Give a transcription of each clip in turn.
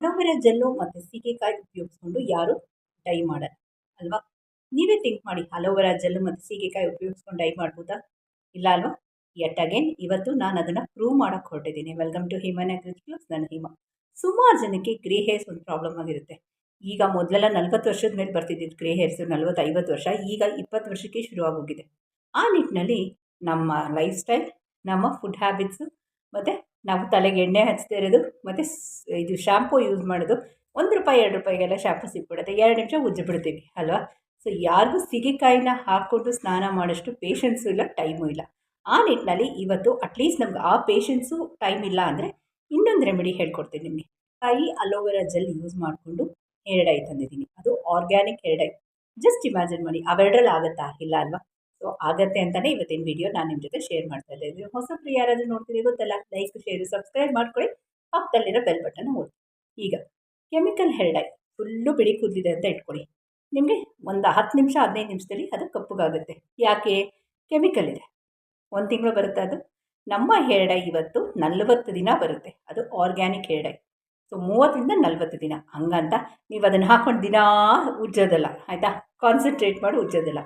Aloe vera gel ಮತ್ತು ಸೀಗೆಕಾಯಿ ಉಪಯೋಗಿಸ್ಕೊಂಡು ಯಾರು ಡೈ ಮಾಡಲ್ಲ, ಅಲ್ವಾ? ನೀವೇ ಥಿಂಕ್ ಮಾಡಿ ಅಲೋವೆರಾ ಜೆಲ್ಲು ಮತ್ತು ಸೀಗೆಕಾಯಿ ಉಪಯೋಗಿಸ್ಕೊಂಡು ಡೈ ಮಾಡ್ಬೋದಾ? ಇಲ್ಲ ಅಲ್ವಾ? ಎಟ್ ಅಗೇನ್ ಇವತ್ತು ನಾನು ಅದನ್ನು ಪ್ರೂವ್ ಮಾಡೋಕ್ಕೆ ಹೊರಟಿದ್ದೀನಿ. ವೆಲ್ಕಮ್ ಟು ಹಿಮನ್ ಪ್ಲಸ್ ನನ್ನ ಹಿಮ. ಸುಮಾರು ಜನಕ್ಕೆ ಗ್ರೇ ಹೇರ್ಸ್ ಒಂದು ಪ್ರಾಬ್ಲಮ್ ಆಗಿರುತ್ತೆ. ಈಗ ಮೊದಲೆಲ್ಲ ನಲ್ವತ್ತು ವರ್ಷದ ಮೇಲೆ ಬರ್ತಿದ್ದಿದ್ದು ಗ್ರೇ ಹೇರ್ಸು ನಲ್ವತ್ತು ಐವತ್ತು ವರ್ಷ, ಈಗ ಇಪ್ಪತ್ತು ವರ್ಷಕ್ಕೆ ಶುರುವಾಗೋಗಿದೆ ಆ ನಿಟ್ಟಿನಲ್ಲಿ ನಮ್ಮ ಲೈಫ್ ಸ್ಟೈಲ್ ನಮ್ಮ ಫುಡ್ ಹ್ಯಾಬಿಟ್ಸು ಮತ್ತು ನಾವು ತಲೆಗೆ ಎಣ್ಣೆ ಹಚ್ತಾ ಇರೋದು, ಮತ್ತು ಇದು ಶ್ಯಾಂಪೂ ಯೂಸ್ ಮಾಡೋದು, ಒಂದು ರೂಪಾಯಿ, ಎರಡು ರೂಪಾಯಿಗೆಲ್ಲ ಶಾಂಪು ಸಿಕ್ಬಿಡುತ್ತೆ. ಎರಡು ನಿಮಿಷ ಉಜ್ಜಿ ಬಿಡ್ತೀವಿ ಅಲ್ವಾ? ಸೊ ಯಾರಿಗೂ ಸಿಗಿಕಾಯಿನ ಹಾಕ್ಕೊಂಡು ಸ್ನಾನ ಮಾಡೋಷ್ಟು ಪೇಷನ್ಸು ಇಲ್ಲ ಟೈಮು ಇಲ್ಲ. ಆ ನಿಟ್ಟಿನಲ್ಲಿ ಇವತ್ತು ಅಟ್ಲೀಸ್ಟ್ ನಮ್ಗೆ ಆ ಪೇಷನ್ಸು ಟೈಮ್ ಇಲ್ಲ ಅಂದರೆ ಇನ್ನೊಂದು ರೆಮಿಡಿ ಹೇಳ್ಕೊಡ್ತೀನಿ ನಿಮಗೆ. ಕಾಯಿ ಅಲೋವೆರಾ ಜೆಲ್ ಯೂಸ್ ಮಾಡಿಕೊಂಡು ಹೇರ್ ಡೈ ತಂದಿದ್ದೀನಿ. ಅದು organic hair dye just imagine ಮಾಡಿ, ಅವೆರಡರಲ್ಲಿ ಆಗುತ್ತಾ? ಇಲ್ಲ, ಅಲ್ವಾ? ಸೊ ಆಗತ್ತೆ ಅಂತಲೇ ಇವತ್ತಿನ ವಿಡಿಯೋ ನಾನು ನಿಮ್ಮ ಜೊತೆ ಶೇರ್ ಮಾಡ್ತಾ ಇದ್ದೀನಿ ಹೊಸಬ್ರು ಯಾರಾದರೂ ನೋಡ್ತೀರಿ ಗೊತ್ತಲ್ಲ? ಲೈಕ್ ಶೇರ್ ಸಬ್ಸ್ಕ್ರೈಬ್ ಮಾಡ್ಕೊಳ್ಳಿ. ಪಕ್ಕದಲ್ಲಿರೋ ಬೆಲ್ ಬಟನ್ ಓದಿ ಈಗ ಕೆಮಿಕಲ್ ಹೇರ್ ಡೈ ಫುಲ್ಲು ಬಿಳಿ ಕೂದಲಿದೆ ಅಂತ ಇಟ್ಕೊಳ್ಳಿ. ನಿಮಗೆ ಒಂದು ಹತ್ತು ನಿಮಿಷ, ಹದಿನೈದು ನಿಮಿಷದಲ್ಲಿ ಅದು ಕಪ್ಪುಗಾಗುತ್ತೆ. ಯಾಕೆ? ಕೆಮಿಕಲ್ ಇದೆ. ಒಂದು ತಿಂಗಳು ಬರುತ್ತೆ ಅದು? ನಮ್ಮ ಹೇರ್ ಡೈ ಇವತ್ತು ನಲವತ್ತು ದಿನ ಬರುತ್ತೆ. ಅದು ಆರ್ಗ್ಯಾನಿಕ್ ಹೇರ್ ಡೈ ಸೊ ಮೂವತ್ತರಿಂದ ನಲ್ವತ್ತು ದಿನ. ಹಂಗಂತ ನೀವು ಅದನ್ನು ಹಾಕ್ಕೊಂಡು ದಿನಾ ಉಜ್ಜೋದಲ್ಲ, ಆಯಿತಾ? ಕಾನ್ಸಂಟ್ರೇಟ್ ಮಾಡಿ ಉಜ್ಜೋದಿಲ್ಲ.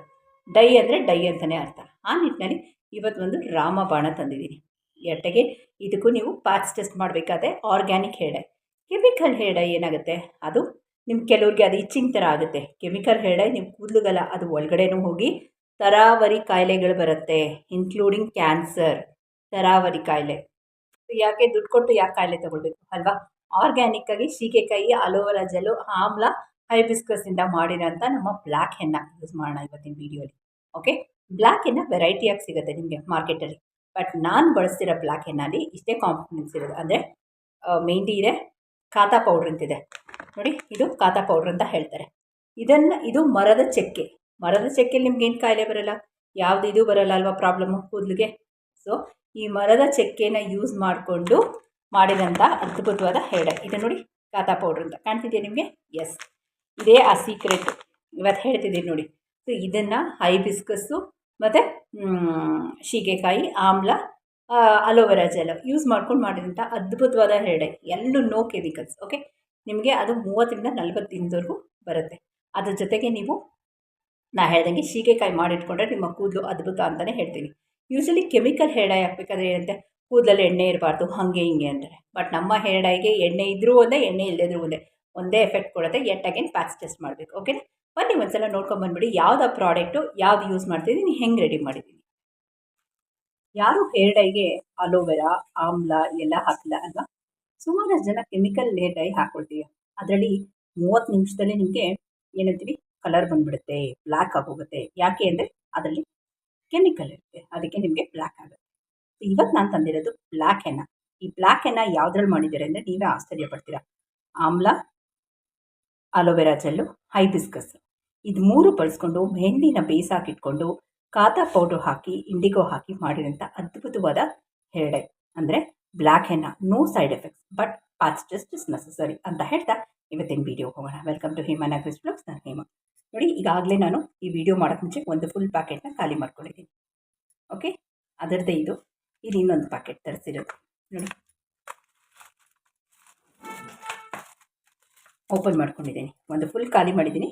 ಡೈ ಅಂದರೆ ಡೈ ಅಂತಲೇ ಅರ್ಥ. ಆ ನಿಟ್ಟಿನಲ್ಲಿ ಇವತ್ತು ಒಂದು ರಾಮಬಾಣ ತಂದಿದ್ದೀನಿ. ಎಟ್ಟೆಗೆ ಇದಕ್ಕೂ ನೀವು ಪ್ಯಾಚ್ ಟೆಸ್ಟ್ ಮಾಡಬೇಕಾದ್ರೆ ಆರ್ಗ್ಯಾನಿಕ್ ಹೇಳೆ. ಕೆಮಿಕಲ್ ಹೇಡೆ ಏನಾಗುತ್ತೆ? ಅದು ನಿಮ್ಮ ಕೆಲವ್ರಿಗೆ ಅದು ಇಚ್ಚಿಂಗ್ ಥರ ಆಗುತ್ತೆ. ಕೆಮಿಕಲ್ ಹೇಡೆ ನಿಮ್ಮ ಕೂದಲುಗಲ್ಲ, ಅದು ಒಳಗಡೆನೂ ಹೋಗಿ ತರಾವರಿ ಕಾಯಿಲೆಗಳು ಬರುತ್ತೆ ಇನ್ಕ್ಲೂಡಿಂಗ್ ಕ್ಯಾನ್ಸರ್ ತರಾವರಿ ಕಾಯಿಲೆ. ಯಾಕೆ ದುಡ್ಡು ಕೊಟ್ಟು ಯಾಕೆ ಕಾಯಿಲೆ ತಗೊಳ್ಬೇಕು ಅಲ್ವಾ? ಆರ್ಗ್ಯಾನಿಕ್ಕಾಗಿ ಸೀಗೆಕಾಯಿ, ಅಲೋವೆರಾ ಜೆಲ್ಲು, ಆಮ್ಲ ಹೈಬಿಸ್ಕಸ್ಸಿಂದ ಮಾಡಿರೋಂಥ ನಮ್ಮ ಬ್ಲ್ಯಾಕ್ ಹೆನ್ನ ಯೂಸ್ ಮಾಡೋಣ ಇವತ್ತಿನ ವಿಡಿಯೋಲಿ, ಓಕೆ? ಬ್ಲ್ಯಾಕ್ ಹೆನ್ನ ವೆರೈಟಿಯಾಗಿ ಸಿಗುತ್ತೆ ನಿಮಗೆ ಮಾರ್ಕೆಟಲ್ಲಿ ಬಟ್ ನಾನು ಬಳಸ್ತಿರೋ ಬ್ಲ್ಯಾಕ್ ಹೆನ್ನಲ್ಲಿ ಇಷ್ಟೇ ಕಾಂಪೊನೆಂಟ್ಸ್ ಇರೋದು. ಅಂದರೆ ಮೆಹಂದಿ ಇದೆ, ಖಾತಾ ಪೌಡ್ರ್ ಅಂತಿದೆ ನೋಡಿ, ಇದು ಖಾತಾ ಪೌಡ್ರ್ ಅಂತ ಹೇಳ್ತಾರೆ. ಇದನ್ನು, ಇದು ಮರದ ಚಕ್ಕೆ. ಮರದ ಚಕ್ಕೆಲಿ ನಿಮ್ಗೇನು ಕಾಯಿಲೆ ಬರೋಲ್ಲ? ಯಾವುದು ಇದು ಬರೋಲ್ಲ ಅಲ್ವಾ ಪ್ರಾಬ್ಲಮ್ಮು ಕೂದಲಿಗೆ? ಸೊ ಈ ಮರದ ಚಕ್ಕೆನ ಯೂಸ್ ಮಾಡಿಕೊಂಡು ಮಾಡಿದಂಥ ಅದ್ಭುತವಾದ ಡೈ ಇದು ನೋಡಿ ಖಾತಾ ಪೌಡ್ರ್ ಅಂತ. ಕಾಣ್ತಿದೆಯಾ ನಿಮಗೆ? ಎಸ್ ಇದೇ ಆ ಸೀಕ್ರೆಟ್ ಇವತ್ತು ಹೇಳ್ತಿದ್ದೀನಿ ನೋಡಿ. ಸೊ ಇದನ್ನು ಹೈಬಿಸ್ಕಸ್ಸು ಮತ್ತು ಶೀಗೆಕಾಯಿ, ಆಮ್ಲ ಅಲೋವೆರಾ ಜೆಲ್ ಯೂಸ್ ಮಾಡ್ಕೊಂಡು ಮಾಡಿದಂಥ ಅದ್ಭುತವಾದ ಹೇರ್ ಎಲ್ಲೂ ನೋ ಕೆಮಿಕಲ್ಸ್ ಓಕೆ ನಿಮಗೆ ಅದು ಮೂವತ್ತರಿಂದ ನಲ್ವತ್ತು ದಿನದವರೆಗೂ ಬರುತ್ತೆ. ಅದ್ರ ಜೊತೆಗೆ ನೀವು, ನಾ ಹೇಳ್ದಂಗೆ ಶೀಗೆಕಾಯಿ ಮಾಡಿಟ್ಕೊಂಡ್ರೆ ನಿಮ್ಮ ಕೂದಲು ಅದ್ಭುತ ಅಂತಲೇ ಹೇಳ್ತೀನಿ. ಯೂಶಲಿ ಕೆಮಿಕಲ್ ಹೇರ್ ಹಾಕಬೇಕಾದ್ರೆ ಏನಂತೆ? ಕೂದಲಲ್ಲಿ ಎಣ್ಣೆ ಇರಬಾರ್ದು, ಹಾಗೆ ಹಿಂಗೆ ಅಂತಾರೆ ಬಟ್ ನಮ್ಮ ಹೇರ್ ಎಣ್ಣೆ ಇದ್ದರೂ ಒಂದೇ, ಎಣ್ಣೆ ಇಲ್ಲದಿದ್ರೂ ಒಂದೇ. ಒಂದೇ ಎಫೆಕ್ಟ್ ಕೊಡುತ್ತೆ ಎಟ್ ಅಗೇನ್ ಪ್ಯಾಚ್ ಟೆಸ್ಟ್ ಮಾಡಬೇಕು ಓಕೆ ಬನ್ನಿ ಒಂದ್ಸಲ ನೋಡ್ಕೊಂಬಂದ್ಬಿಡಿ ಯಾವ್ದು ಪ್ರಾಡಕ್ಟು ಯಾವ್ದು ಯೂಸ್ ಮಾಡ್ತಿದ್ದೀನಿ ಹೆಂಗೆ ರೆಡಿ ಮಾಡಿದ್ದೀನಿ ಯಾರು ಹೇರ್ ಡೈಗೆ ಅಲೋವೆರಾ ಆಮ್ಲ ಎಲ್ಲ ಹಾಕಿಲ್ಲ ಅಲ್ವಾ? ಸುಮಾರು ಜನ ಕೆಮಿಕಲ್ ಹೇರ್ ಡೈ ಹಾಕ್ಕೊಳ್ತೀವಿ ಅದರಲ್ಲಿ ಮೂವತ್ತು ನಿಮಿಷದಲ್ಲಿ ನಿಮಗೆ ಏನಂತೀವಿ ಕಲರ್ ಬಂದ್ಬಿಡುತ್ತೆ ಬ್ಲ್ಯಾಕ್ ಆಗೋಗುತ್ತೆ. ಯಾಕೆ ಅಂದರೆ ಅದರಲ್ಲಿ ಕೆಮಿಕಲ್ ಇರುತ್ತೆ, ಅದಕ್ಕೆ ನಿಮಗೆ ಬ್ಲ್ಯಾಕ್ ಆಗುತ್ತೆ. ಇವತ್ತು ನಾನು ತಂದಿರೋದು ಬ್ಲ್ಯಾಕ್ ಎನ್ನ ಈ ಬ್ಲ್ಯಾಕ್ ಹೆನ್ನ ಯಾವುದ್ರಲ್ಲಿ ಮಾಡಿದ್ದಾರೆ ಅಂದರೆ ನೀವೇ ಆಶ್ಚರ್ಯ ಪಡ್ತೀರಾ. ಆಮ್ಲ ಅಲೋವೆರಾ ಜೆಲ್ಲು ಹೈಬಿಸ್ಕಸ್ ಇದು ಮೂರು ಬಳಸ್ಕೊಂಡು ಮೆಹಂದಿನ ಬೇಯಿಸಾಕಿಟ್ಕೊಂಡು ಕಾತಾ ಪೌಡ್ರ್ ಹಾಕಿ ಇಂಡಿಗೋ ಹಾಕಿ ಮಾಡಿರೋಂಥ ಅದ್ಭುತವಾದ ಹೇರ್ ಡೈ ಅಂದರೆ black henna no side effects but patch just is necessary ಅಂತ ಹೇಳ್ತಾ ಇವತ್ತಿನ ವಿಡಿಯೋ ಹೋಗೋಣ. ವೆಲ್ಕಮ್ ಟು ಹೇಮಾ ನಗ್ರಿಸ್ ಬ್ಲಾಗ್ಸ್ ನಾನು ಹೇಮ. ನೋಡಿ, ಈಗಾಗಲೇ ನಾನು ಈ ವಿಡಿಯೋ ಮಾಡೋಕ್ಕೆ ಮುಂಚೆ ಒಂದು ಫುಲ್ ಪ್ಯಾಕೆಟ್ನ ಖಾಲಿ ಮಾಡ್ಕೊಂಡಿದ್ದೀನಿ. ಓಕೆ ಅದರದ್ದೇ ಇದು. ಇದು ಇನ್ನೊಂದು ಪ್ಯಾಕೆಟ್ ತರಿಸಿರೋದು. ನೋಡಿ. ಓಪನ್ ಮಾಡ್ಕೊಂಡಿದ್ದೀನಿ. ಒಂದು ಫುಲ್ ಖಾಲಿ ಮಾಡಿದ್ದೀನಿ.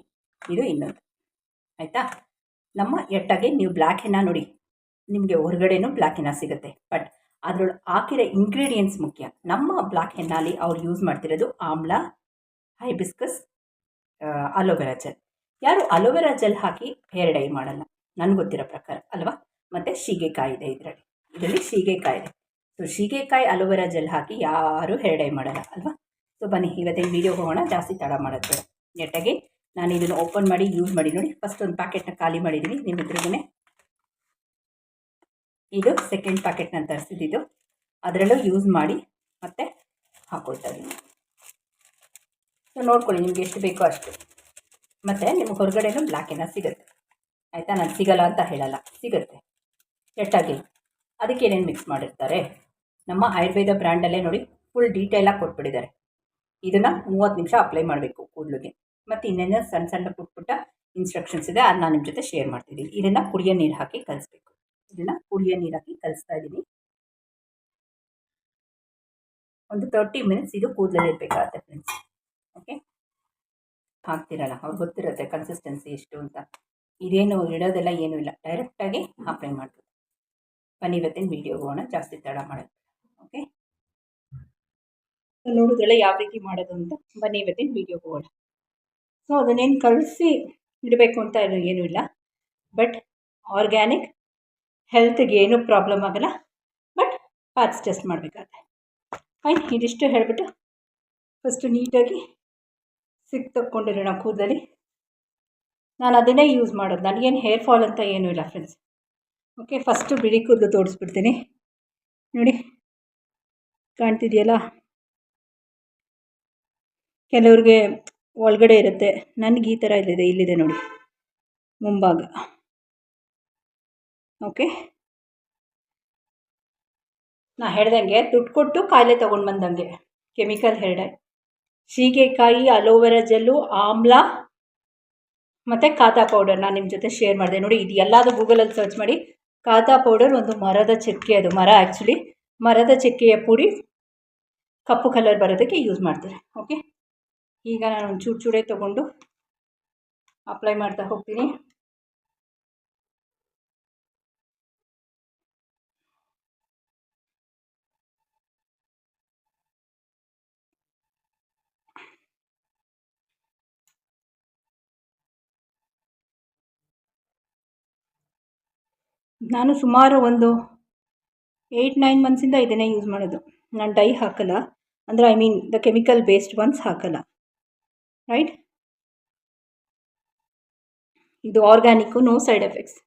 ಇದು ಇನ್ನೊಂದು. ಆಯಿತಾ? ನಮ್ಮ ಎಟ್ಟಾಗೆ ನೀವು ಬ್ಲ್ಯಾಕ್ ಹೆನ್ನ ನೋಡಿ. ನಿಮಗೆ ಹೊರಗಡೆನೂ ಬ್ಲ್ಯಾಕ್ ಸಿಗುತ್ತೆ. ಬಟ್ ಅದರೊಳಗೆ ಹಾಕಿರೋ ಇಂಗ್ರೀಡಿಯೆಂಟ್ಸ್ ಮುಖ್ಯ. ನಮ್ಮ ಬ್ಲ್ಯಾಕ್ ಹೆನ್ನಲ್ಲಿ ಅವ್ರು ಯೂಸ್ ಮಾಡ್ತಿರೋದು amla hibiscus aloe vera gel ಯಾರು ಅಲೋವೆರಾ ಜೆಲ್ ಹಾಕಿ ಹೇರ್ ಡೈ ಮಾಡಲ್ಲ? ನನಗೆ ಗೊತ್ತಿರೋ ಪ್ರಕಾರ, ಅಲ್ವಾ? ಮತ್ತು ಶೀಗೆಕಾಯಿ ಇದೆ ಇದರಲ್ಲಿ. ಇದರಲ್ಲಿ ಶೀಗೆಕಾಯಿ ಇದೆ. ಸೊ ಶೀಗೆಕಾಯಿ ಅಲೋವೆರಾ ಜೆಲ್ ಹಾಕಿ ಯಾರೂ ಹೇರ್ ಡೈ ಮಾಡಲ್ಲ, ಅಲ್ವಾ? ಸೊ ಬನ್ನಿ ಇವತ್ತಿನ ವೀಡಿಯೋ ಹೋಗೋಣ. ಜಾಸ್ತಿ ತಡ ಮಾಡೋದು ನೆಟ್ಟಾಗಿ ನಾನು ಇದನ್ನು ಓಪನ್ ಮಾಡಿ ಯೂಸ್ ಮಾಡಿ ನೋಡಿ. ಫಸ್ಟ್ ಒಂದು ಪ್ಯಾಕೆಟ್ನ ಖಾಲಿ ಮಾಡಿದ್ದೀನಿ ನಿಮ್ಮ ಎದುರುಗೇ ಇದು ಸೆಕೆಂಡ್ ಪ್ಯಾಕೆಟ್ನ ತರಿಸಿದ್ದು ಅದರಲ್ಲೂ ಯೂಸ್ ಮಾಡಿ ಮತ್ತೆ ಹಾಕೊಳ್ತಾ ಇದ್ದೀನಿ ಸೊ ನೋಡ್ಕೊಳ್ಳಿ ನಿಮ್ಗೆ ಎಷ್ಟು ಬೇಕೋ ಅಷ್ಟು. ಮತ್ತು ನಿಮ್ಗೆ ಹೊರಗಡೆನೂ ಬ್ಲ್ಯಾಕ್ ಏನ ಸಿಗುತ್ತೆ. ಆಯಿತಾ? ನಾನು ಸಿಗಲ್ಲ ಅಂತ ಹೇಳಲ್ಲ. ಸಿಗುತ್ತೆ. ಕೆಟ್ಟಾಗಿ ಅದಕ್ಕೆ ಏನೇನು ಮಿಕ್ಸ್ ಮಾಡಿರ್ತಾರೆ? ನಮ್ಮ ಆಯುರ್ವೇದ ಬ್ರ್ಯಾಂಡಲ್ಲೇ ನೋಡಿ ಫುಲ್ ಡೀಟೇಲಾಗಿ ಕೊಟ್ಬಿಟ್ಟಿದ್ದಾರೆ. ಇದನ್ನು ಮೂವತ್ತು ನಿಮಿಷ ಅಪ್ಲೈ ಮಾಡಬೇಕು ಕೂದಲಿಗೆ. ಮತ್ತು ಇನ್ನೇನು ಸಣ್ಣ ಸಣ್ಣ ಪುಟ್ಟ ಪುಟ್ಟ ಇನ್ಸ್ಟ್ರಕ್ಷನ್ಸ್ ಇದೆ ಅದನ್ನ ನಾನು ನಿಮ್ಮ ಜೊತೆ ಶೇರ್ ಮಾಡ್ತಿದ್ದೀನಿ ಇದನ್ನು ಕುಡಿಯೋ ನೀರು ಹಾಕಿ ಕಲಿಸ್ಬೇಕು. ಇದನ್ನು ಕುಡಿಯೋ ನೀರು ಹಾಕಿ ಕಲಿಸ್ತಾ ಇದ್ದೀನಿ ಒಂದು ತರ್ಟಿ ಮಿನಿಟ್ಸ್ ಇದು ಕೂದಲೇ ಇರಬೇಕಾಗತ್ತೆ ಫ್ರೆಂಡ್ಸ್ ಓಕೆ ಹಾಕ್ತಿರಲ್ಲ ಅವ್ರಿಗೆ ಗೊತ್ತಿರುತ್ತೆ ಕನ್ಸಿಸ್ಟೆನ್ಸಿ ಎಷ್ಟು ಅಂತ. ಇದೇನು ಇಡೋದೆಲ್ಲ ಏನೂ ಇಲ್ಲ. ಡೈರೆಕ್ಟಾಗಿ ಅಪ್ಲೈ ಮಾಡ್ಬೋದು. ಬನ್ನಿ ಇವತ್ತಿನ ವೀಡಿಯೋಗೆ ಹೋಗೋಣ. ಜಾಸ್ತಿ ತಡ ಮಾಡೋದು ನೋಡಿದ್ರಲ್ಲ ಯಾವ ರೀತಿ ಮಾಡೋದು ಅಂತ ಬನ್ನಿ ಇವತ್ತಿನ ವೀಡಿಯೋಗೆ ಹೋಗೋಣ. ಸೊ ಅದನ್ನೇನು ಕಲಸಿ ಇಡಬೇಕು ಅಂತ ಏನೂ ಇಲ್ಲ. ಬಟ್ ಆರ್ಗ್ಯಾನಿಕ್ ಹೆಲ್ತ್ಗೆ ಏನೂ ಪ್ರಾಬ್ಲಮ್ ಆಗಲ್ಲ. ಬಟ್ ಪಾರ್ಟ್ಸ್ ಟೆಸ್ಟ್ ಮಾಡಬೇಕಾದ್ರೆ. ಫೈನ್ ಇದಿಷ್ಟು ಹೇಳಿಬಿಟ್ಟು ಫಸ್ಟು ನೀಟಾಗಿ ಸಿಕ್ ತಕ್ಕೊಂಡಿರೋಣ ಕೂದಲಿ ನಾನು ಅದನ್ನೇ ಯೂಸ್ ಮಾಡೋದು. ನನಗೇನು ಹೇರ್ ಫಾಲ್ ಅಂತ ಏನೂ ಇಲ್ಲ ಫ್ರೆಂಡ್ಸ್ ಓಕೆ ಫಸ್ಟು ಬಿಳಿ ಕೂದಲು ತೋರಿಸ್ಬಿಡ್ತೀನಿ. ನೋಡಿ, ಕಾಣ್ತಿದೆಯಲ್ಲ? ಕೆಲವ್ರಿಗೆ ಒಳಗಡೆ ಇರುತ್ತೆ. ನನಗೆ ಈ ಥರ ಇಲ್ಲಿದೆ ಇಲ್ಲಿದೆ ನೋಡಿ. ಮುಂಭಾಗ. ಓಕೆ ನಾ ಹೇಳ್ದಂಗೆ ದುಡ್ಡು ಕೊಟ್ಟು ಕಾಯಿಲೆ ತೊಗೊಂಡು ಬಂದಂಗೆ. ಕೆಮಿಕಲ್ ಹೇರ್ಡೆ ಸೀಗೆಕಾಯಿ, ಅಲೋವೆರಾ ಜೆಲ್ಲು, ಆಮ್ಲ, ಮತ್ತು ಕಾತಾ ಪೌಡರ್ ನಾನು ನಿಮ್ಮ ಜೊತೆ ಶೇರ್ ಮಾಡಿದೆ. ನೋಡಿ, ಇದು ಎಲ್ಲಾದರೂ ಗೂಗಲಲ್ಲಿ ಸರ್ಚ್ ಮಾಡಿ ಕಾತಾ ಪೌಡರ್ ಒಂದು ಮರದ ಚಕ್ಕೆ ಅದು. ಮರ ಆ್ಯಕ್ಚುಲಿ ಮರದ ಚಕ್ಕೆಯ ಪುಡಿ ಕಪ್ಪು ಕಲರ್ ಬರೋದಕ್ಕೆ ಯೂಸ್ ಮಾಡ್ತಾರೆ. ಓಕೆ ಈಗ ನಾನು ಚೂರು ಚೂಡೇ ತೊಗೊಂಡು ಅಪ್ಲೈ ಮಾಡ್ತಾ ಹೋಗ್ತೀನಿ. ನಾನು ಸುಮಾರು ಒಂದು ಏಯ್ಟ್ ನೈನ್ ಮಂತ್ಸಿಂದ ಇದನ್ನೇ ಯೂಸ್ ಮಾಡೋದು. ನಾನು ಡೈ ಹಾಕಲ್ಲ. ಅಂದರೆ I mean the chemical based ones ಹಾಕಲ್ಲ. ರೈಟ್ ಇದು organic no side effects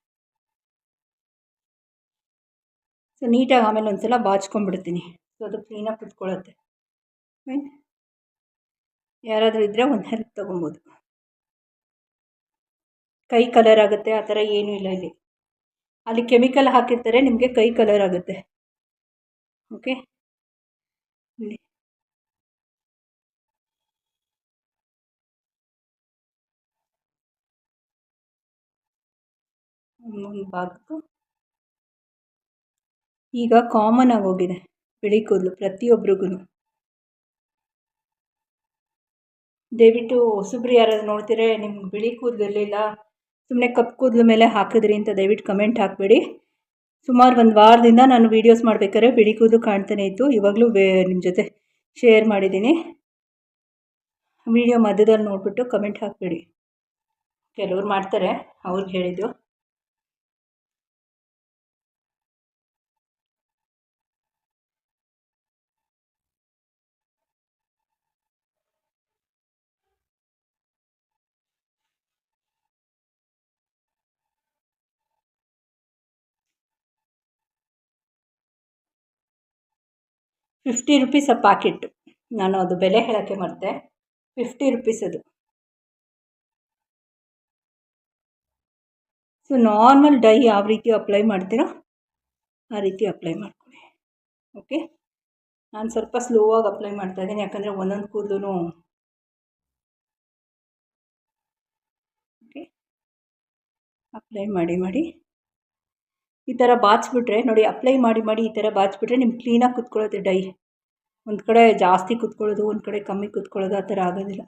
so ನೀಟಾಗಿ ಆಮೇಲೆ ಒಂದು ಸಲ ಬಾಚ್ಕೊಂಡ್ಬಿಡ್ತೀನಿ. ಸೊ ಅದು ಕ್ಲೀನಾಗಿ ಕುತ್ಕೊಳ್ಳುತ್ತೆ. ರೈಟ್ ಯಾರಾದರೂ ಇದ್ದರೆ ಒಂದು ಹೆಲ್ಪ್ ತೊಗೊಬೋದು. ಕೈ ಕಲರ್ ಆಗುತ್ತೆ, ಆ ಥರ ಏನೂ ಇಲ್ಲ ಇಲ್ಲಿ. ಅಲ್ಲಿ ಕೆಮಿಕಲ್ ಹಾಕಿರ್ತಾರೆ, ನಿಮಗೆ ಕೈ ಕಲರ್ ಆಗುತ್ತೆ. ಓಕೆ ಇಲ್ಲಿ. ಒಂದು ಭಾಗಕ್ಕೂ. ಈಗ ಕಾಮನ್ ಆಗೋಗಿದೆ ಬಿಳಿ ಕೂದಲು ಪ್ರತಿಯೊಬ್ಬರಿಗೂ ದಯವಿಟ್ಟು ಹೊಸಬ್ರು ಯಾರಾದ್ರು ನೋಡ್ತಿದ್ರೆ ನಿಮ್ಗೆ ಬಿಳಿ ಕೂದಲು ಇರಲಿಲ್ಲ ಸುಮ್ಮನೆ ಕಪ್ಪು ಕೂದಲು ಮೇಲೆ ಹಾಕಿದ್ರಿ ಅಂತ ದಯವಿಟ್ಟು ಕಮೆಂಟ್ ಹಾಕಬೇಡಿ. ಸುಮಾರು ಒಂದು ವಾರದಿಂದ ನಾನು ವೀಡಿಯೋಸ್ ಮಾಡ್ಬೇಕಾದ್ರೆ ಬಿಳಿ ಕೂದಲು ಕಾಣ್ತಾನೆ ಇತ್ತು, ಇವಾಗಲೂ ಬೇ ನಿಮ್ಮ ಜೊತೆ ಶೇರ್ ಮಾಡಿದ್ದೀನಿ. ವಿಡಿಯೋ ಮಧ್ಯದಲ್ಲಿ ನೋಡಿಬಿಟ್ಟು ಕಮೆಂಟ್ ಹಾಕಬೇಡಿ. ಕೆಲವ್ರು ಮಾಡ್ತಾರೆ ಅವ್ರಿಗೆ ಹೇಳಿದ್ದು. ಫಿಫ್ಟಿ ರುಪೀಸ್ ಆ ಪ್ಯಾಕೆಟ್ ನಾನು ಅದು ಬೆಲೆ ಹೇಳೋಕ್ಕೆ ಮರೆತೆ. ಫಿಫ್ಟಿ ರುಪೀಸ್ ಅದು. ಸೊ ನಾರ್ಮಲ್ ಡೈ ಯಾವ ರೀತಿ ಅಪ್ಲೈ ಮಾಡ್ತೀರೋ? ಆ ರೀತಿ ಅಪ್ಲೈ ಮಾಡ್ಕೊಳ್ಳಿ. ಓಕೆ ನಾನು ಸ್ವಲ್ಪ ಸ್ಲೋವಾಗಿ ಅಪ್ಲೈ ಮಾಡ್ತಾ ಮಾಡ್ತಾಯಿದ್ದೀನಿ ಯಾಕಂದರೆ ಒಂದೊಂದು ಕೂದಲು ಓಕೆ ಅಪ್ಲೈ ಮಾಡಿ ಮಾಡಿ. ಈ ಥರ ಬಾಚಿಬಿಟ್ರೆ, ನೋಡಿ ಅಪ್ಲೈ ಮಾಡಿ ಮಾಡಿ ಈ ಥರ ಬಾಚಿಬಿಟ್ರೆ ನಿಮ್ಗೆ ಕ್ಲೀನಾಗಿ ಕುತ್ಕೊಳ್ಳುತ್ತೆ ಡೈ ಒಂದು ಕಡೆ ಜಾಸ್ತಿ ಕುತ್ಕೊಳ್ಳೋದು, ಒಂದು ಕಡೆ ಕಮ್ಮಿ ಕುತ್ಕೊಳ್ಳೋದು ಆ ಥರ ಆಗೋದಿಲ್ಲ.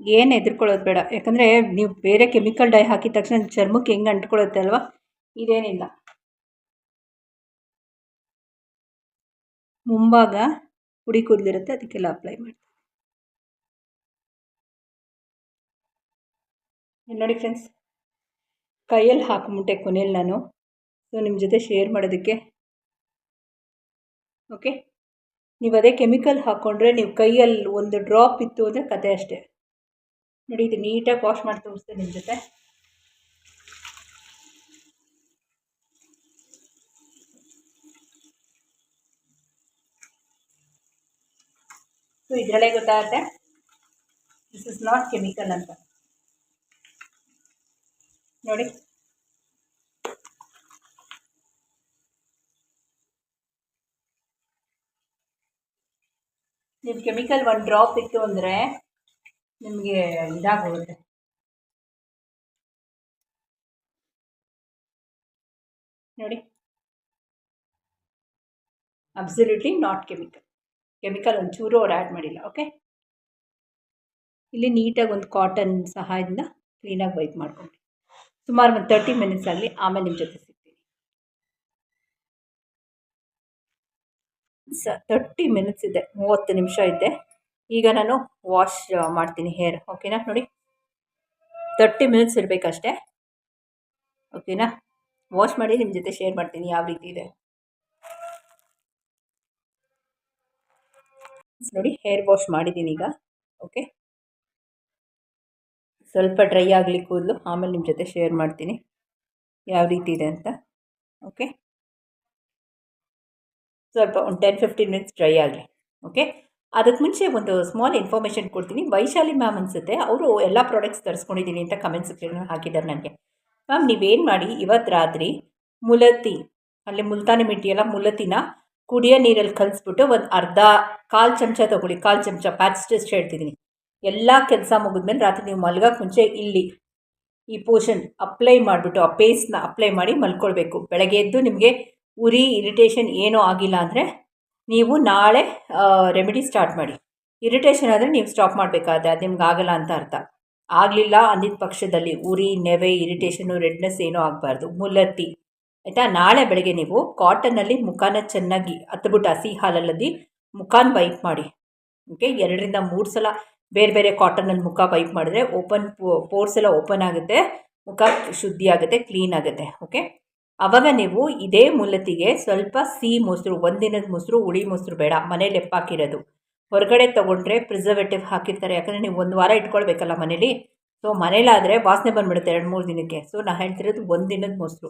ಏನು ಹೆದರ್ಕೊಳ್ಳೋದು ಬೇಡ. ಯಾಕಂದರೆ ನೀವು ಬೇರೆ ಕೆಮಿಕಲ್ ಡೈ ಹಾಕಿದ ತಕ್ಷಣ ಚರ್ಮಕ್ಕೆ ಹೆಂಗೆ ಅಂಟ್ಕೊಳ್ಳುತ್ತೆ ಅಲ್ವಾ? ಇದೇನಿಲ್ಲ. ಮುಂಭಾಗ ಹುಡಿ ಕೂದಲಿರುತ್ತೆ ಅದಕ್ಕೆಲ್ಲ ಅಪ್ಲೈ ಮಾಡಿ ನೋಡಿ ಫ್ರೆಂಡ್ಸ್ ಕೈಯಲ್ಲಿ ಹಾಕ್ಬಿಟ್ಟೆ ಕೊನೆಯಲ್ಲಿ ನಾನು. ಸೊ ನಿಮ್ಮ ಜೊತೆ ಶೇರ್ ಮಾಡೋದಕ್ಕೆ ಓಕೆ ನೀವು ಅದೇ ಕೆಮಿಕಲ್ ಹಾಕ್ಕೊಂಡ್ರೆ ನೀವು ಕೈಯಲ್ಲಿ ಒಂದು ಡ್ರಾಪ್ ಇತ್ತು ಅಂದರೆ ಕತೆ ಅಷ್ಟೇ. ನೋಡಿ, ಇದು ನೀಟಾಗಿ ವಾಶ್ ಮಾಡಿ ತೋರಿಸ್ತೇನೆ ನಿಮ್ಮ ಜೊತೆ. ಸೊ ಇದರಲ್ಲೇ ಗೊತ್ತಾಗುತ್ತೆ ದಿಸ್ ಇಸ್ ನಾಟ್ ಕೆಮಿಕಲ್ ಅಂತ. ನೋಡಿ. ನಿಮ್ಮ ಕೆಮಿಕಲ್ ಒಂದು ಡ್ರಾಪ್ ಇತ್ತು ಅಂದರೆ ನಿಮಗೆ ಇದಾಗೋಗುತ್ತೆ. ನೋಡಿ. ಅಬ್ಸಲ್ಯೂಟ್ಲಿ ನಾಟ್ ಕೆಮಿಕಲ್ ಕೆಮಿಕಲ್ ಒಂಚೂರು ಅವ್ರು ಆ್ಯಡ್ ಮಾಡಿಲ್ಲ ಓಕೆ ಇಲ್ಲಿ ನೀಟಾಗಿ ಒಂದು ಕಾಟನ್ ಸಹಾಯದಿಂದ ಕ್ಲೀನಾಗಿ ವೈಪ್ ಮಾಡ್ಕೊಂಡು ಸುಮಾರು ಒಂದು ತರ್ಟಿ ಮಿನಿಟ್ಸ್ ಆಗಲಿ ಆಮೇಲೆ ನಿಮ್ಮ ಜೊತೆ ಸಿಗ್ತೀನಿ. ಸ ತರ್ಟಿ ಮಿನಿಟ್ಸ್ ಇದೆ, ಮೂವತ್ತು ನಿಮಿಷ ಇದೆ. ಈಗ ನಾನು ವಾಶ್ ಮಾಡ್ತೀನಿ ಹೇರ್ ಓಕೆನಾ ನೋಡಿ. ತರ್ಟಿ ಮಿನಿಟ್ಸ್ ಇರಬೇಕಷ್ಟೇ. ಓಕೆನಾ ವಾಶ್ ಮಾಡಿ ನಿಮ್ಮ ಜೊತೆ ಶೇರ್ ಮಾಡ್ತೀನಿ ಯಾವ ರೀತಿ ಇದೆ. ನೋಡಿ ಹೇರ್ ವಾಶ್ ಮಾಡಿದ್ದೀನಿ ಈಗ ಓಕೆ ಸ್ವಲ್ಪ ಡ್ರೈ ಆಗಲಿ ಕೂದಲು. ಆಮೇಲೆ ನಿಮ್ಮ ಜೊತೆ ಶೇರ್ ಮಾಡ್ತೀನಿ. ಯಾವ ರೀತಿ ಇದೆ ಅಂತ. ಓಕೆ ಸ್ವಲ್ಪ ಒಂದು ಟೆನ್ ಫಿಫ್ಟೀನ್ ಮಿನಿಟ್ಸ್ ಡ್ರೈ ಆಗಲಿ. ಓಕೆ ಅದಕ್ಕೆ ಮುಂಚೆ ಒಂದು ಸ್ಮಾಲ್ ಇನ್ಫಾರ್ಮೇಷನ್ ಕೊಡ್ತೀನಿ. ವೈಶಾಲಿ ಮ್ಯಾಮ್ ಅನಿಸುತ್ತೆ. ಅವರು ಎಲ್ಲ ಪ್ರಾಡಕ್ಟ್ಸ್ ತರಿಸ್ಕೊಂಡಿದ್ದೀನಿ ಅಂತ ಕಮೆಂಟ್ ಸೆಕ್ಷನ್ ಹಾಕಿದ್ದಾರೆ ನನಗೆ. ಮ್ಯಾಮ್ ನೀವೇನು ಮಾಡಿ? ಇವತ್ತು ರಾತ್ರಿ ಮುಲತಿ ಅಲ್ಲಿ ಮುಲ್ತಾನಿ ಮಿಟ್ಟಿ ಎಲ್ಲ ಮುಲತಿನ ಕುಡಿಯೋ ನೀರಲ್ಲಿ ಕಲಿಸ್ಬಿಟ್ಟು ಒಂದು ಅರ್ಧ ಕಾಲು ಚಮಚ ತೊಗೊಳ್ಳಿ. ಕಾಲು ಚಮಚ ಪ್ಯಾಚ್ ಟೆಸ್ಟ್ ಹೇಳ್ತಿದ್ದೀನಿ ಎಲ್ಲ ಕೆಲಸ ಮುಗಿದ್ಮೇಲೆ ರಾತ್ರಿ ನೀವು ಮಲ್ಗೋಕ್ಕೆ ಮುಂಚೆ ಇಲ್ಲಿ ಈ ಪೋಷನ್ ಅಪ್ಲೈ ಮಾಡಿಬಿಟ್ಟು, ಆ ಪೇಸ್ಟ್ನ ಅಪ್ಲೈ ಮಾಡಿ ಮಲ್ಕೊಳ್ಬೇಕು. ಬೆಳಗ್ಗೆ ಎದ್ದು ನಿಮಗೆ ಉರಿ ಇರಿಟೇಷನ್ ಏನೂ ಆಗಿಲ್ಲ ಅಂದರೆ ನೀವು ನಾಳೆ ರೆಮಿಡಿ ಸ್ಟಾರ್ಟ್ ಮಾಡಿ. ಇರಿಟೇಷನ್ ಆದರೆ ನೀವು ಸ್ಟಾಪ್ ಮಾಡಬೇಕಾದ್ರೆ ಅದು ನಿಮ್ಗೆ ಆಗಲ್ಲ ಅಂತ ಅರ್ಥ. ಆಗಲಿಲ್ಲ ಅಂದಿದ್ದ ಪಕ್ಷದಲ್ಲಿ ಉರಿ, ನೆವೆ ಇರಿಟೇಷನು ರೆಡ್ನೆಸ್ ಏನೂ ಆಗಬಾರ್ದು. ಮುಲ್ಲತ್ತಿ. ಆಯಿತಾ? ನಾಳೆ ಬೆಳಗ್ಗೆ ನೀವು ಕಾಟನ್ನಲ್ಲಿ ಮುಖಾನ ಚೆನ್ನಾಗಿ ಹತ್ಬಿಟ್ಟು ಹಸಿ ಹಾಲಲ್ಲಿ ಮುಖಾನ ವೈಪ್ ಮಾಡಿ. ಓಕೆ ಎರಡರಿಂದ ಮೂರು ಸಲ ಬೇರೆ ಬೇರೆ ಕಾಟನಲ್ಲಿ ಮುಖ ವೈಪ್ ಮಾಡಿದ್ರೆ ಓಪನ್ ಪೋರ್ಸ್ ಎಲ್ಲ ಓಪನ್ ಆಗುತ್ತೆ, ಮುಖ ಶುದ್ಧಿ ಆಗುತ್ತೆ ಕ್ಲೀನ್ ಆಗುತ್ತೆ ಓಕೆ ಆವಾಗ ನೀವು ಇದೇ ಮುಲತಿಗೆ ಸ್ವಲ್ಪ ಸಿಹಿ ಮೊಸರು, ಒಂದಿನದ ಮೊಸರು, ಹುಳಿ ಮೊಸರು ಬೇಡ ಮನೇಲಿ ಎಪ್ಪಾಕಿರೋದು ಹೊರಗಡೆ ತೊಗೊಂಡ್ರೆ ಪ್ರಿಸರ್ವೇಟಿವ್ ಹಾಕಿರ್ತಾರೆ, ಯಾಕಂದರೆ ನೀವು ಒಂದು ವಾರ ಇಟ್ಕೊಳ್ಬೇಕಲ್ಲ ಮನೇಲಿ. ಸೊ ಮನೇಲಾದರೆ ವಾಸನೆ ಬಂದುಬಿಡುತ್ತೆ ಎರಡು ಮೂರು ದಿನಕ್ಕೆ. ಸೊ ನಾನು ಹೇಳ್ತಿರೋದು ಒಂದು ದಿನದ ಮೊಸರು.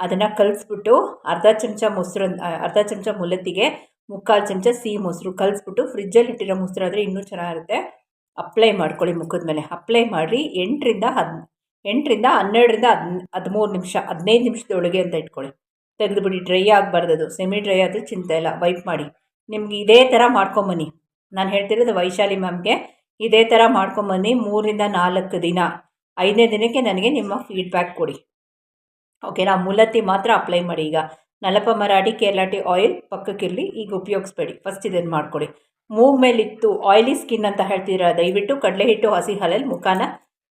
ಅದನ್ನು ಕಲಿಸ್ಬಿಟ್ಟು ಅರ್ಧ ಚಮಚ ಮೊಸರು ಅರ್ಧ ಚಮಚ ಮುಲತಿಗೆ ಮುಕ್ಕಾಲು ಚಮಚ ಸಿಹಿ ಮೊಸರು ಕಲಿಸ್ಬಿಟ್ಟು ಫ್ರಿಜ್ಜಲ್ಲಿ ಇಟ್ಟಿರೋ ಮೊಸರು ಆದರೆ ಇನ್ನೂ ಚೆನ್ನಾಗಿರುತ್ತೆ. ಅಪ್ಲೈ ಮಾಡ್ಕೊಳ್ಳಿ ಮುಖದ ಮೇಲೆ. ಅಪ್ಲೈ ಮಾಡಿ ಎಂಟರಿಂದ ಹದ್, ಎಂಟರಿಂದ ಹನ್ನೆರಡರಿಂದ ಹದ್, ಹದಿಮೂರು ನಿಮಿಷ, ಹದಿನೈದು ನಿಮಿಷದೊಳಗೆ ಅಂತ ಇಟ್ಕೊಳ್ಳಿ. ತೆಗೆದುಬಿಡಿ ಡ್ರೈ ಆಗಬಾರ್ದು ಸೆಮಿ ಡ್ರೈ ಆದರೆ ಚಿಂತೆ ಇಲ್ಲ. ವೈಪ್ ಮಾಡಿ. ನಿಮ್ಗೆ ಇದೇ ಥರ ಮಾಡ್ಕೊಂಬನ್ನಿ. ನಾನು ಹೇಳ್ತಿರೋದು ವೈಶಾಲಿ ಮ್ಯಾಮ್ಗೆ ಇದೇ ಥರ ಮಾಡ್ಕೊಂಬನ್ನಿ ಮೂರಿಂದ ನಾಲ್ಕು ದಿನ. ಐದನೇ ದಿನಕ್ಕೆ ನನಗೆ ನಿಮ್ಮ ಫೀಡ್ಬ್ಯಾಕ್ ಕೊಡಿ. ಓಕೆನಾ ಮುಲತ್ತಿ ಮಾತ್ರ ಅಪ್ಲೈ ಮಾಡಿ ಈಗ. ನಲಪ ಮರಾಠಿ ಕೇರಳಾಟಿ ಆಯಿಲ್ ಪಕ್ಕಕ್ಕಿರಲಿ, ಈಗ ಉಪಯೋಗಿಸ್ಬೇಡಿ. ಫಸ್ಟ್ ಇದನ್ನು ಮಾಡ್ಕೊಳ್ಳಿ ಮೂವ್ ಮೇಲಿತ್ತು ಆಯಿಲಿ ಸ್ಕಿನ್ ಅಂತ ಹೇಳ್ತೀರಾ? ದಯವಿಟ್ಟು ಕಡಲೆ ಹಿಟ್ಟು ಹಸಿ ಹಾಲಲ್ಲಿ ಮುಖಾನ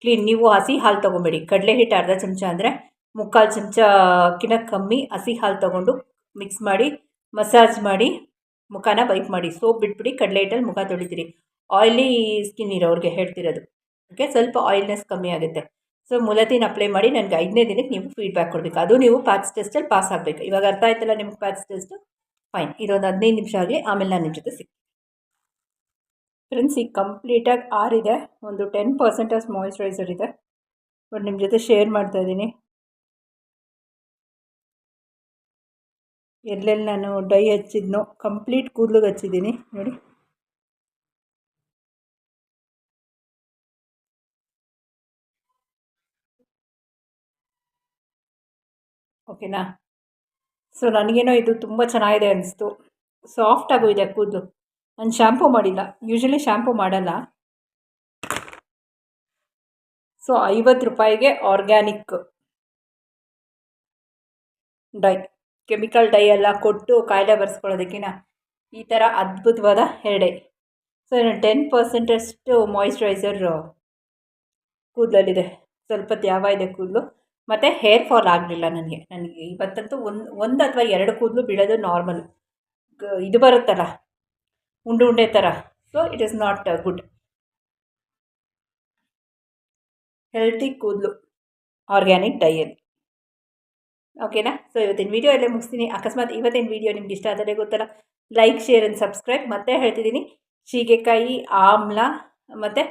ಕ್ಲೀನ್. ನೀವು ಹಸಿ ಹಾಲು ತೊಗೊಬೇಡಿ. ಕಡಲೆ ಹಿಟ್ಟು ಅರ್ಧ ಚಮಚ ಅಂದರೆ ಮುಕ್ಕಾಲು ಚಮಚಕ್ಕಿಂತ ಕಮ್ಮಿ ಹಸಿ ಹಾಲು ತೊಗೊಂಡು ಮಿಕ್ಸ್ ಮಾಡಿ ಮಸಾಜ್ ಮಾಡಿ, ಮುಖಾನ ವೈಪ್ ಮಾಡಿ. ಸೋಪ್ ಬಿಟ್ಬಿಡಿ ಕಡಲೆ ಹಿಟ್ಟಲ್ಲಿ ಮುಖ ತೊಳಿತೀರಿ. ಆಯಿಲಿ ಸ್ಕಿನ್ ಇರೋರಿಗೆ ಹೇಳ್ತಿರೋದು. ಓಕೆ ಸ್ವಲ್ಪ ಆಯಿಲ್ನೆಸ್ ಕಮ್ಮಿ ಆಗುತ್ತೆ. ಸೊ ಮುಲತಿನ ಅಪ್ಲೈ ಮಾಡಿ ನನಗೆ ಐದನೇ ದಿನಕ್ಕೆ ನೀವು ಫೀಡ್ಬ್ಯಾಕ್ ಕೊಡಬೇಕು. ಅದು ನೀವು ಪ್ಯಾಚ್ ಟೆಸ್ಟಲ್ಲಿ ಪಾಸ್ ಆಗಬೇಕು. ಇವಾಗ ಅರ್ಥ ಆಯ್ತಲ್ಲ ನಿಮ್ಗೆ ಪ್ಯಾಚ್ ಟೆಸ್ಟು ಫೈನ್ ಇದೊಂದು ಹದಿನೈದು ನಿಮಿಷ ಆಗಲಿ, ಆಮೇಲೆ ನಾನು ನಿಮ್ಮ ಜೊತೆ ಸಿಗ್ತೀನಿ. ಫ್ರೆಂಡ್ಸ್ ಈಗ ಕಂಪ್ಲೀಟಾಗಿ ಆರಿದೆ ಒಂದು ಟೆನ್ ಪರ್ಸೆಂಟಸ್ ಮಾಯಿಶ್ಚರೈಸರ್ ಇದೆ. ಬಟ್ ನಿಮ್ಮ ಜೊತೆ ಶೇರ್ ಮಾಡ್ತಾ ಇದ್ದೀನಿ. ಎಲ್ಲೆಲ್ಲಿ ನಾನು ಡೈ ಹಚ್ಚಿದ್ನೋ, ಕಂಪ್ಲೀಟ್ ಕೂದಲಿಗೆ ಹಚ್ಚಿದ್ದೀನಿ. ನೋಡಿ. ಓಕೆನಾ? ಸೊ, ನನಗೇನೋ ಇದು ತುಂಬ ಚೆನ್ನಾಗಿದೆ ಅನಿಸ್ತು. ಸಾಫ್ಟಾಗೂ ಇದೆ ಕೂದಲು. ನಾನು ಶ್ಯಾಂಪೂ ಮಾಡಿಲ್ಲ. ಯೂಶ್ವಲಿ ಶ್ಯಾಂಪು ಮಾಡಲ್ಲ. ಸೊ ಐವತ್ತು ರೂಪಾಯಿಗೆ ಆರ್ಗ್ಯಾನಿಕ್ ಡೈ ಕೆಮಿಕಲ್ ಡೈ ಎಲ್ಲ ಕೊಟ್ಟು ಕಾಯಿಲೆ ಬರ್ಸ್ಕೊಳ್ಳೋದಕ್ಕಿಂತ ಈ ಥರ ಅದ್ಭುತವಾದ ಹೇರ್ ಡೈ ಸೊ ಟೆನ್ ಪರ್ಸೆಂಟಷ್ಟು ಮಾಯಿಶ್ಚರೈಸರ್ ಕೂದಲಲ್ಲಿದೆ. ಸ್ವಲ್ಪ ತ್ಯಾವ ಇದೆ ಕೂದಲು. ಮತ್ತು ಹೇರ್ ಫಾಲ್ ಆಗಲಿಲ್ಲ ನನಗೆ. ನನಗೆ ಇವತ್ತಂತೂ ಒಂದು ಒಂದು ಅಥವಾ ಎರಡು ಕೂದಲು ಬೀಳೋದು ನಾರ್ಮಲ್ ಇದು ಬರುತ್ತಲ್ಲ. ಉಂಡೆ ಉಂಡೆ ಥರ so it is not good healthy ಕೂದಲು. ಆರ್ಗ್ಯಾನಿಕ್ ಡೈಯಲ್ಲಿ ಓಕೆನಾ ಸೊ ಇವತ್ತಿನ ವೀಡಿಯೋ ಎಲ್ಲೇ ಮುಗಿಸ್ತೀನಿ. ಅಕಸ್ಮಾತ್ ಇವತ್ತಿನ ವೀಡಿಯೋ ನಿಮ್ಗೆ ಇಷ್ಟ ಆದರೆ ಗೊತ್ತಲ್ಲ? ಲೈಕ್ ಶೇರ್ ಆ್ಯಂಡ್ ಸಬ್ಸ್ಕ್ರೈಬ್ ಮತ್ತೆ ಹೇಳ್ತಿದ್ದೀನಿ ಶೀಗೆಕಾಯಿ ಆಮ್ಲ, ಮತ್ತು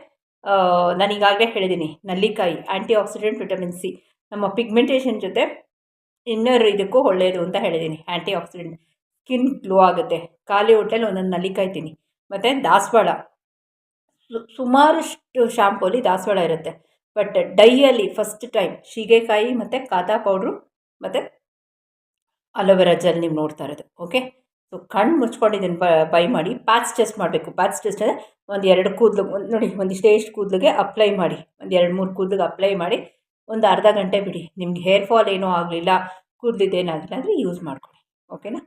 ನಾನೀಗಾಗಲೇ ಹೇಳಿದ್ದೀನಿ, ನಲ್ಲಿಕಾಯಿ ಆ್ಯಂಟಿ ಆಕ್ಸಿಡೆಂಟ್ ವಿಟಮಿನ್ ಸಿ ನಮ್ಮ ಪಿಗ್ಮೆಂಟೇಷನ್ ಜೊತೆ ಇನ್ನರ್ ಇದಕ್ಕೂ ಒಳ್ಳೆಯದು ಅಂತ ಹೇಳಿದ್ದೀನಿ. ಆ್ಯಂಟಿ ಆಕ್ಸಿಡೆಂಟ್ ಸ್ಕಿನ್ ಗ್ಲೋ ಆಗುತ್ತೆ. ಖಾಲಿ ಹೊಟ್ಟೆಲಿ ಒಂದೊಂದು ನಲ್ಲಿ ಕಾಯ್ತೀನಿ ಮತ್ತು ದಾಸವಾಳ. ಸುಮಾರಷ್ಟು ಶಾಂಪೂಲಿ ದಾಸವಾಳ ಇರುತ್ತೆ. ಬಟ್ ಡೈಯಲ್ಲಿ ಫಸ್ಟ್ ಟೈಮ್ ಸೀಗೆಕಾಯಿ ಮತ್ತು ಕಾತಾ ಪೌಡ್ರು ಮತ್ತು ಅಲೋವೆರಾ ಜೆಲ್ ನೀವು ನೋಡ್ತಾ ಇರೋದು, ಓಕೆ? ಸೊ, ಕಣ್ಣು ಮುಚ್ಕೊಂಡು ಇದನ್ನು ಬೈ ಮಾಡಿ. ಪ್ಯಾಚ್ ಟೆಸ್ಟ್ ಮಾಡಬೇಕು. ಪ್ಯಾಚ್ ಟೆಸ್ಟ್ ಅಂದರೆ ಒಂದು ಎರಡು ಕೂದಲು ನೋಡಿ, ಒಂದಿಷ್ಟೇ ಕೂದಲಿಗೆ ಅಪ್ಲೈ ಮಾಡಿ. ಒಂದು ಎರಡು ಮೂರು ಕೂದಲಿಗೆ ಅಪ್ಲೈ ಮಾಡಿ. ಒಂದು ಅರ್ಧ ಗಂಟೆ ಬಿಡಿ. ನಿಮ್ಗೆ ಹೇರ್ ಫಾಲ್ ಏನೂ ಆಗಲಿಲ್ಲ ಕೂದಲಿದ್ದೇನಾಗಿಲ್ಲ ಅಂದರೆ ಯೂಸ್ ಮಾಡ್ಕೊಳ್ಳಿ, ಓಕೆನಾ?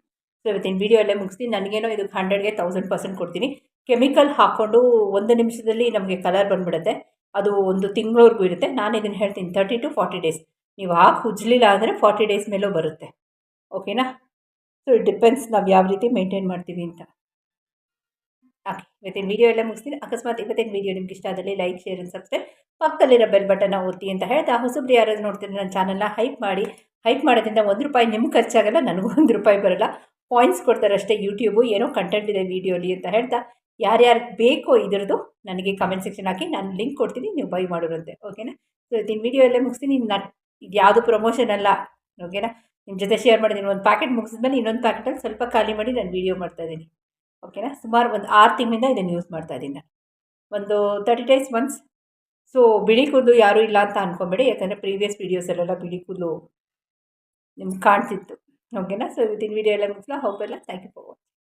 ಸೊ ಇವತ್ತಿನ ವೀಡಿಯೋ ಅಲ್ಲೇ ಮುಗಿಸ್ತೀನಿ. ನನಗೇನೋ ಇದಕ್ಕೆ ಹಂಡ್ರೆಡ್ಗೆ ತೌಸಂಡ್ ಪರ್ಸೆಂಟ್ ಕೊಡ್ತೀನಿ. ಕೆಮಿಕಲ್ ಹಾಕ್ಕೊಂಡು ಒಂದು ನಿಮಿಷದಲ್ಲಿ ನಮಗೆ ಕಲರ್ ಬಂದುಬಿಡುತ್ತೆ. ಅದು ಒಂದು ತಿಂಗಳವರೆಗೂ ಇರುತ್ತೆ. ನಾನು ಇದನ್ನು ಹೇಳ್ತೀನಿ. ತರ್ಟಿ ಟು ಫಾರ್ಟಿ ಡೇಸ್ ನೀವು ಹಾಕಿ ಉಜ್ಲಿಲ್ಲ ಅಂದರೆ ಫಾರ್ಟಿ ಡೇಸ್ ಮೇಲೂ ಬರುತ್ತೆ. ಓಕೆನಾ ಸೊ ಇಟ್ ಡಿಪೆಂಡ್ಸ್ ನಾವು ಯಾವ ರೀತಿ ಮೇಂಟೈನ್ ಮಾಡ್ತೀವಿ ಅಂತ. ಓಕೆ ಇವತ್ತಿನ ವೀಡಿಯೋ ಎಲ್ಲ ಮುಗಿಸ್ತೀನಿ. ಅಕಸ್ಮಾತ್ ಇವತ್ತಿನ ವೀಡಿಯೋ ನಿಮ್ಗೆ ಇಷ್ಟ ಆದಲ್ಲಿ ಲೈಕ್ ಶೇರ್ ಆ್ಯಂಡ್ ಸಬ್ಸ್ಕ್ರೈಬ್ ಪಕ್ಕದಲ್ಲಿರೋ ಬೆಲ್ ಬಟನ್ನ ಒತ್ತಿ ಅಂತ ಹೇಳ್ತಾ ಹೊಸಬ್ರು ಯಾರಾದ್ರು ನೋಡ್ತೀನಿ ನನ್ನ ಚಾನಲ್ನ ಹೈಪ್ ಮಾಡಿ. ಹೈಪ್ ಮಾಡೋದ್ರಿಂದ ಒಂದು ರೂಪಾಯಿ ನಿಮ್ಗೆ ಖರ್ಚಾಗಲ್ಲ, ನನಗೂ ಒಂದು ರೂಪಾಯಿ ಬರಲ್ಲ. ಪಾಯಿಂಟ್ಸ್ ಕೊಡ್ತಾರೆ ಅಷ್ಟೇ ಯೂಟ್ಯೂಬು ಏನೋ ಕಂಟೆಂಟ್ ಇದೆ ವೀಡಿಯೋಲಿ ಅಂತ ಹೇಳ್ತಾ, ಯಾರ್ಯಾರು ಬೇಕೋ ಇದ್ರದ್ದು ನನಗೆ ಕಮೆಂಟ್ ಸೆಕ್ಷನ್ ಹಾಕಿ, ನಾನು ಲಿಂಕ್ ಕೊಡ್ತೀನಿ, ನೀವು ಬೈ ಮಾಡೋರಂತೆ ಓಕೆನಾ ಸೊ ಇವತ್ತಿನ ವೀಡಿಯೋ ಎಲ್ಲ ಮುಗಿಸ್ತೀನಿ ನಾನು ಇದು ಯಾವುದು ಪ್ರಮೋಷನ್ ಅಲ್ಲ ಓಕೆನಾ ನಿಮ್ಮ ಜೊತೆ ಶೇರ್ ಮಾಡಿದ್ದೀನಿ ಒಂದು ಪ್ಯಾಕೆಟ್ ಮುಗಿಸಿದ್ಮೇಲೆ ಇನ್ನೊಂದು ಪ್ಯಾಕೆಟಲ್ಲಿ ಸ್ವಲ್ಪ ಖಾಲಿ ಮಾಡಿ ನಾನು ವೀಡಿಯೋ ಮಾಡ್ತಾಯಿದ್ದೀನಿ ಓಕೆನಾ ಸುಮಾರು ಒಂದು ಆರು ತಿಂಗಳಿಂದ ಇದನ್ನು ಯೂಸ್ ಮಾಡ್ತಾ ಇದ್ದೀನಿ, ಒಂದು ತರ್ಟಿ ಡೇಸ್ ಒನ್ಸ್ ಸೊ ಬಿಳಿ ಕೂದಲು ಯಾರೂ ಇಲ್ಲ ಅಂತ ಅನ್ಕೊಬೇಡಿ, ಯಾಕಂದರೆ ಪ್ರೀವಿಯಸ್ ವೀಡಿಯೋಸಲ್ಲೆಲ್ಲ ಬಿಳಿ ಕೂದಲು ನಿಮ್ಗೆ ಕಾಣ್ತಿತ್ತು. ಓಕೆನಾ ಸೊ ಇವತ್ತಿನ ವೀಡಿಯೋ ಎಲ್ಲ ಮುಗಿಸ್ಲಾ ಹೋಗಲ್ಲ ಥ್ಯಾಂಕ್ ಯು ಫಾರ್ ವಾಚಿಂಗ್